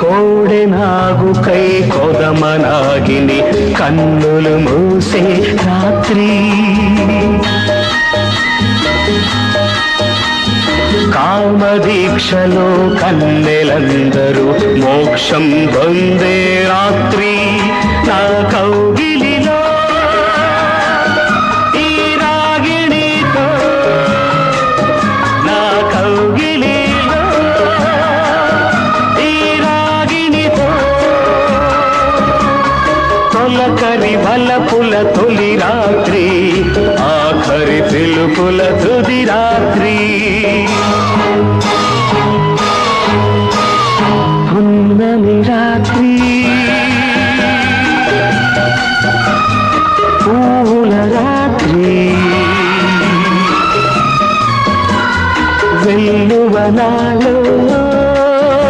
కోడె నాగుకై కొదమనాగిని కన్నులు మూసే రాత్రి. కామదీక్షలో కన్నెలందరూ మోక్షం పొందే రాత్రి. తొలకరి వలపుల తొలి రాత్రి ఆఖరి పిలుపుల తుది రాత్రి. పున్నమి రాత్రి పూల రాత్రి వెల్లువనాలో